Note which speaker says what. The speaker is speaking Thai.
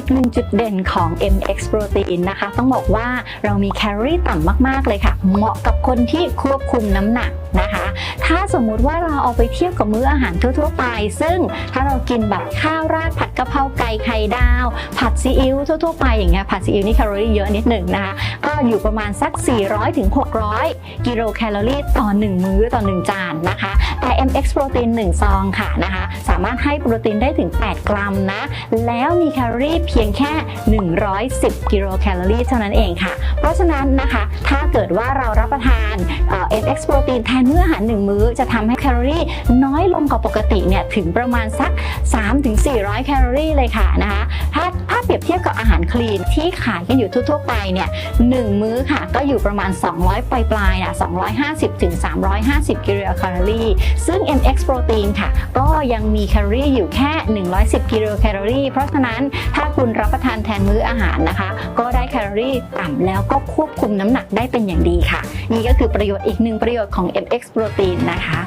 Speaker 1: อีกหนึ่งจุดเด่นของ MX Protein นะคะ ต้องบอกว่าเรามีแคลอรี่ต่ำมาก ๆ เลยค่ะ เหมาะกับคนที่ควบคุมน้ำหนักนะคะ ถ้าสมมุติว่าเราเอาไปเทียบกับมื้ออาหารทั่วๆไป ซึ่งถ้าเรากินแบบข้าวราดผัดกะเพราไก่ไข่ดาว ผัดซีอิ๊วทั่วๆไปอย่างเงี้ยผัดซีอิ๊วนี่แคลอรี่เยอะนิดหนึ่งนะคะก็อยู่ประมาณสัก 400ถึง600กิโลแคลอรี่ต่อ 1 มื้อต่อ 1 จานนะคะแต่ MX Protein 1ซองค่ะนะคะสามารถให้โปรตีนได้ถึง 8 กรัมนะ แล้วมีแคลอรี่เพียงแค่ 110 กิโลแคลอรี่เท่านั้นเองค่ะ เพราะฉะนั้นนะคะ ถ้าเกิดว่าเรารับประทานเอ่อ MX Protein แทนมื้ออาหาร1มื้อ จะทำให้แคลอรี่น้อยลงกว่าปกติเนี่ยถึงประมาณสัก 3-400 แคลอรี่เลยค่ะนะคะถ้าถ้าเปรียบเทียบกับอาหารคลีนที่ขายกันอยู่ทั่วๆไปเนี่ย1มื้อค่ะก็อยู่ประมาณ 200 ปลายปลายๆนะ250ถึง350 กิโลแคลอรี่ ซึ่ง MX Protein ค่ะ ก็ยังมีแคลอรี่อยู่แค่ 110 กิโลแคลอรี่ เพราะฉะนั้นถ้าคุณรับประทานแทนมื้ออาหารนะคะ ก็ได้แคลอรี่ต่ำแล้วก็ควบคุมน้ำหนักได้เป็นอย่างดีค่ะ นี่ก็คือประโยชน์อีกหนึ่งประโยชน์ของ MX Protein นะคะ